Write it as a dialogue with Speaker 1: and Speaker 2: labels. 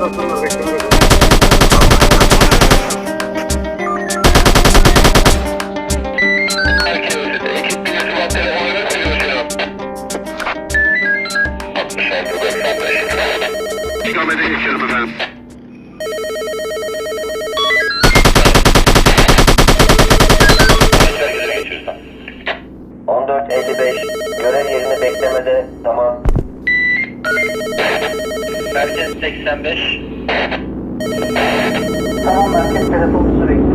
Speaker 1: Patlatılmaz ekranı.
Speaker 2: İkamete geçiyorum efendim. Görev yerini beklemede tamam. Merkez 85. Tamam merkez telefonu sürekli.